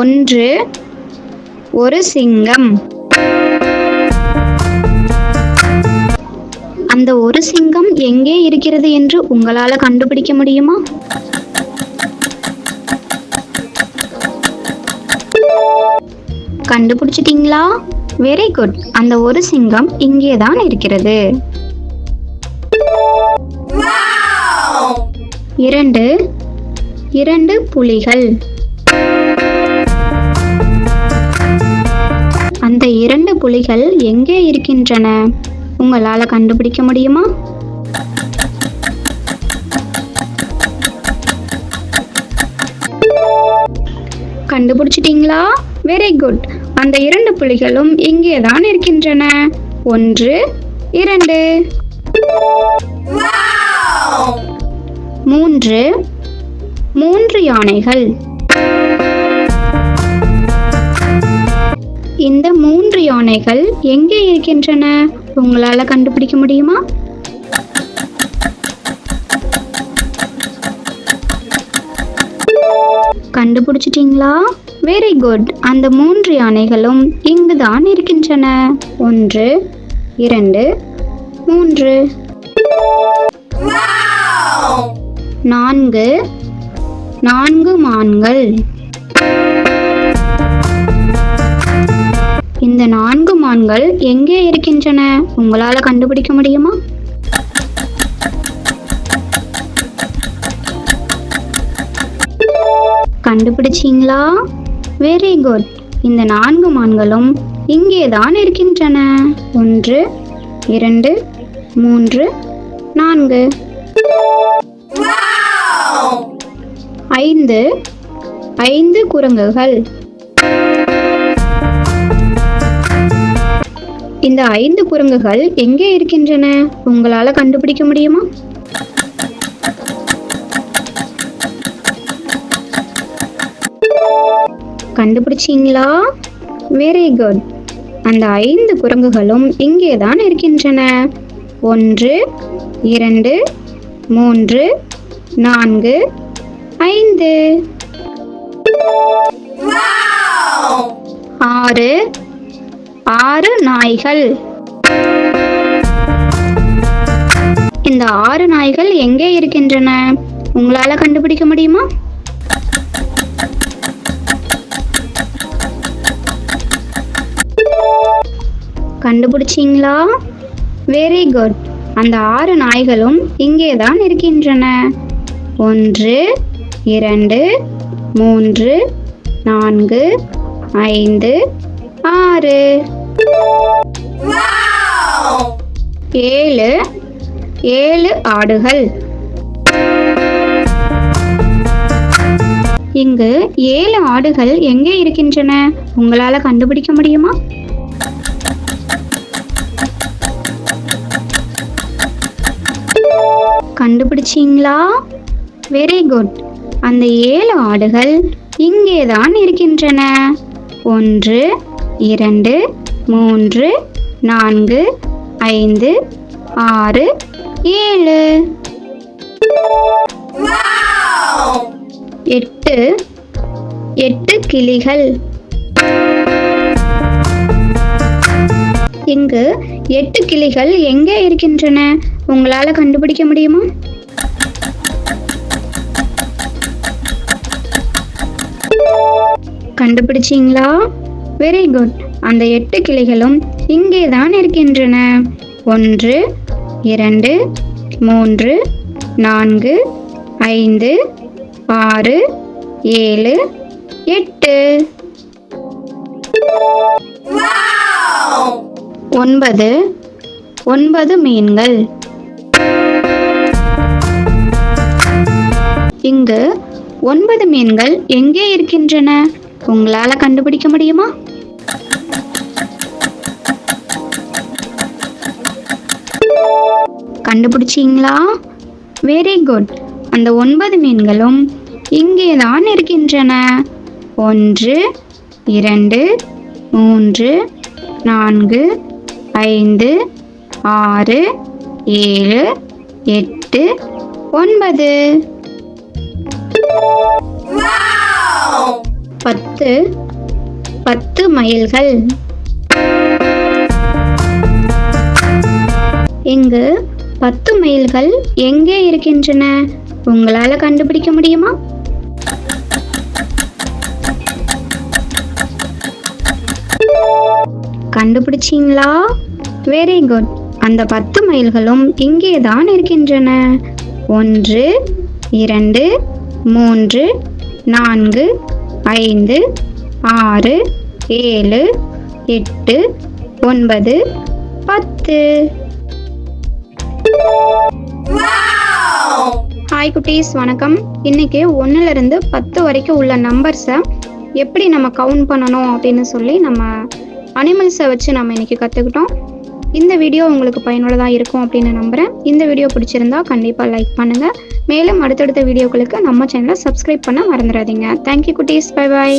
ஒன்று ஒரு சிங்கம். அந்த ஒரு சிங்கம் எங்கே இருக்கிறது என்று உங்களால கண்டுபிடிக்க முடியுமா? கண்டுபிடிச்சிட்டீங்களா? வெரி குட் அந்த ஒரு சிங்கம் இங்கே தான் இருக்கிறது. இரண்டு இரண்டு புலிகள். இரண்டு புலிகள் எங்கே இருக்கின்றன? உங்களால கண்டுபிடிக்க முடியுமா? கண்டுபிடிச்சிட்டீங்களா? வெரி குட் அந்த இரண்டு புலிகளும் இங்கே தான் இருக்கின்றன. ஒன்று இரண்டு. மூன்று மூன்று யானைகள். யானைகள் எங்கே இருக்கின்றன? உங்களால கண்டுபிடிக்க முடியுமா? கண்டுபிடிச்சிட்டீங்களா? வெரி குட் அந்த மூன்று யானைகளும் இங்கு தான் இருக்கின்றன. ஒன்று இரண்டு மூன்று. நான்கு நான்கு மான்கள். இந்த நான்கு மான்கள் எங்கே இருக்கின்றன? உங்களால கண்டுபிடிக்க முடியுமா? கண்டுபிடிச்சீங்களா? வெரி குட் இந்த நான்கு மான்களும் இங்கே தான் இருக்கின்றன. ஒன்று இரண்டு மூன்று நான்கு. ஐந்து ஐந்து குரங்குகள். இந்த ஐந்து குரங்குகள் எங்கே இருக்கின்றன? உங்களால கண்டுபிடிக்க முடியுமா? கண்டுபிடிச்சீங்களா? வெரி குட் அந்த ஐந்து குரங்குகளும் இங்கே தான் இருக்கின்றன. ஒன்று இரண்டு மூன்று நான்கு ஐந்து. ஆறு ஆறு நாய்கள். இந்த ஆறு நாய்கள் எங்கே இருக்கின்றன? உங்களால கண்டுபிடிக்க முடியுமா? கண்டுபிடிச்சிங்களா? வெரி குட் அந்த ஆறு நாய்களும் இங்கே தான் இருக்கின்றன. ஒன்று இரண்டு மூன்று நான்கு ஐந்து ஆறு. ஏழு ஏழு ஆடுகள். இங்கு ஏழு ஆடுகள் எங்கே இருக்கின்றன? உங்களால கண்டுபிடிக்க முடியுமா? கண்டுபிடிச்சீங்களா? வெரி குட் அந்த ஏழு ஆடுகள் இங்கே தான் இருக்கின்றன. ஒன்று இரண்டு மூன்று நான்கு ஐந்து ஆறு ஏழு. எட்டு எட்டு கிளிகள். இங்கு எட்டு கிளிகள் எங்கே இருக்கின்றன? உங்களால கண்டுபிடிக்க முடியுமா? கண்டுபிடிச்சீங்களா? வெரி குட் அந்த எட்டு கிளிகளும் இங்கே தான் இருக்கின்றன. ஒன்று இரண்டு மூன்று நான்கு ஐந்து ஆறு ஏழு எட்டு. ஒன்பது ஒன்பது மீன்கள். இங்கு ஒன்பது மீன்கள் எங்கே இருக்கின்றன? உங்களால கண்டுபிடிக்க முடியுமா? கண்டுபிடிச்சீங்களா? வெரி குட் அந்த ஒன்பது மீன்களும் இங்கே தான் இருக்கின்றன. ஒன்று இரண்டு மூன்று நான்கு ஐந்து ஆறு ஏழு எட்டு ஒன்பது. பத்து பத்து மைல்கள் இங்கு பத்து மைல்கள் எங்கே இருக்கின்றன? உங்களால கண்டுபிடிக்க முடியுமா? கண்டுபிடிச்சீங்களா? வெரி குட் அந்த பத்து மைல்களும் இங்கே தான் இருக்கின்றன. ஒன்று இரண்டு மூன்று நான்கு ஐந்து ஆறு ஏழு எட்டு ஒன்பது பத்து. ஹாய் குட்டீஸ் வணக்கம். இன்னைக்கு ஒன்றுலேருந்து பத்து வரைக்கும் உள்ள நம்பர்ஸை எப்படி நம்ம கவுண்ட் பண்ணணும் அப்படின்னு சொல்லி நம்ம அனிமல்ஸை வச்சு நம்ம இன்னைக்கு கற்றுக்கிட்டோம் இந்த வீடியோ உங்களுக்கு பயனுள்ளதாக இருக்கும் அப்படின்னு நம்புகிறேன் இந்த வீடியோ பிடிச்சிருந்தா கண்டிப்பாக லைக் பண்ணுங்கள் மேலும் அடுத்தடுத்த வீடியோக்களுக்கு நம்ம சேனலை சப்ஸ்கிரைப் பண்ண மறந்துடாதீங்க. தேங்க்யூ குட்டீஸ். Bye bye